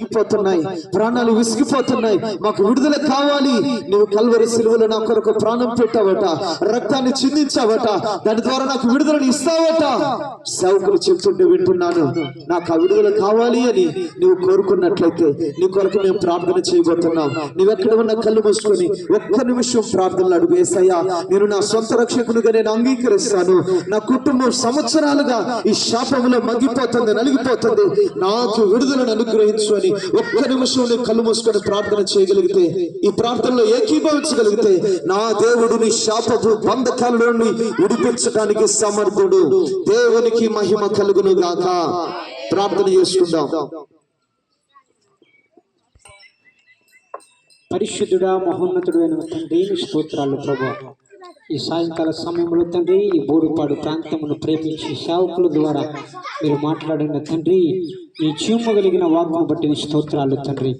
విసిగిపోతున్నాయి. ప్రాణాలు విసిగిపోతున్నాయి. మాకు విడుదల కావాలి. నువ్వు కల్వరి సిలువలు నా కొరకు ప్రాణం పెట్టావట రక్తాన్ని చిందించావట దాని ద్వారా నాకు విడుదలను ఇస్తావట. సేవకులు చెప్తుంటే వింటున్నాను నాకు ఆ విడుదల కావాలి అని నువ్వు కోరుకున్నట్లయితే నీ కొరకు మేము ప్రార్థన చేయబోతున్నాం. నువ్వెక్కడ ఉన్న కళ్ళు మూసుకొని ఒక్క నిమిషం ప్రార్థనలు అడుగు వేసాయా నేను నా సొంత రక్షకునిగా నేను అంగీకరిస్తాను. నా కుటుంబం సంవత్సరాలుగా ఈ శాపంలో మగ్గిపోతుంది నలిగిపోతుంది. నాకు విడుదలను అనుగ్రహించు అని ఒక్క నిమిషం కళ్ళు మూసుకొని ప్రార్థన చేయగలిగితే ఈ ప్రార్థనలో ఏకీభవించగలిగితే నా దేవుడిని శాపపు బంధకాల నుండి విడిపించడానికి సమర్థుడు. దేవునికి మహిమ కలుగును గాక ప్రార్థన చేసుకుందాం. పరిశుద్ధుడా మహోన్నతుడు అయిన తండ్రి స్తోత్రాలు ప్రభా. ఈ సాయంకాల సమయంలో తండ్రి ఈ బోరుపాడు ప్రాంతమును ప్రేమించి సేవకుల ద్వారా మీరు మాట్లాడిన తండ్రి ఈ చీమ కలిగిన బట్టి నీ స్తోత్రాలు తండ్రి.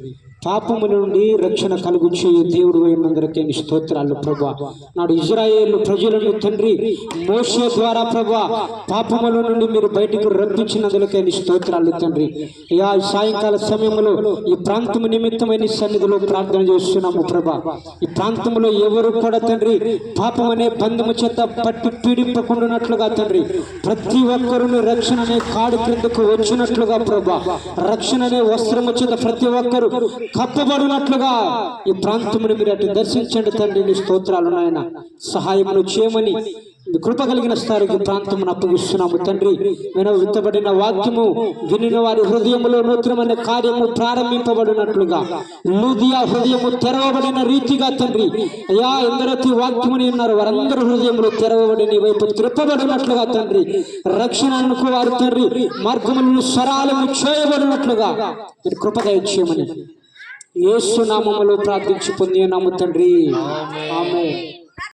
పాపము నుండి రక్షణ కలుగు దేవుడు అయినందరికీ స్తోత్రాలు ప్రభా. నాడు ఇజ్రాయేల్ ప్రజలను తండ్రి మోస ద్వారా ప్రభా పాపముల నుండి మీరు బయటకు రప్పించినందులకే స్తోత్రాలు తండ్రి. ఇక సాయంకాల సమయంలో ఈ ప్రాంతము నిమిత్తమైన సన్నిధిలో ప్రార్థన చేస్తున్నాము ప్రభా. ఈ ప్రాంతంలో ఎవరు కూడా తండ్రి పాపం అనే బంధము చేత పట్టి పీడింపకుండానట్లుగా తండ్రి. ప్రతి ఒక్కరును రక్షణ అనే కాడు క్రిందకు వచ్చినట్లుగా ప్రభా. రక్షణ అనే వస్త్రము చేత ప్రతి ఒక్కరు కప్పబడినట్లుగా ఈ ప్రాంతమును మీరు అటు దర్శించండి తండ్రి నీ స్తోత్రాలు నాయన. సహాయమును చేయమని కృప కలిగిన స్థాయికి ప్రాంతమును అప్పగిస్తున్నాము తండ్రి. నేను విత్తబడిన వాక్యము వినిన వారి హృదయంలో నూతనమైన కార్యము ప్రారంభింపబడినట్లుగా. లూదియా హృదయము తెరవబడిన రీతిగా తండ్రి. అయ్యా ఎందరైతే వాక్యముని ఉన్నారు వారందరూ హృదయములు తెరవబడి నీ వైపు త్రిప్పబడినట్లుగా తండ్రి. రక్షణ అనుకు వారు తండ్రి. మార్గములను సరాలము చేయబడినట్లుగా. మీరు కృప యేసు నామములో ప్రార్థించి పొంది నాము తండ్రి ఆమె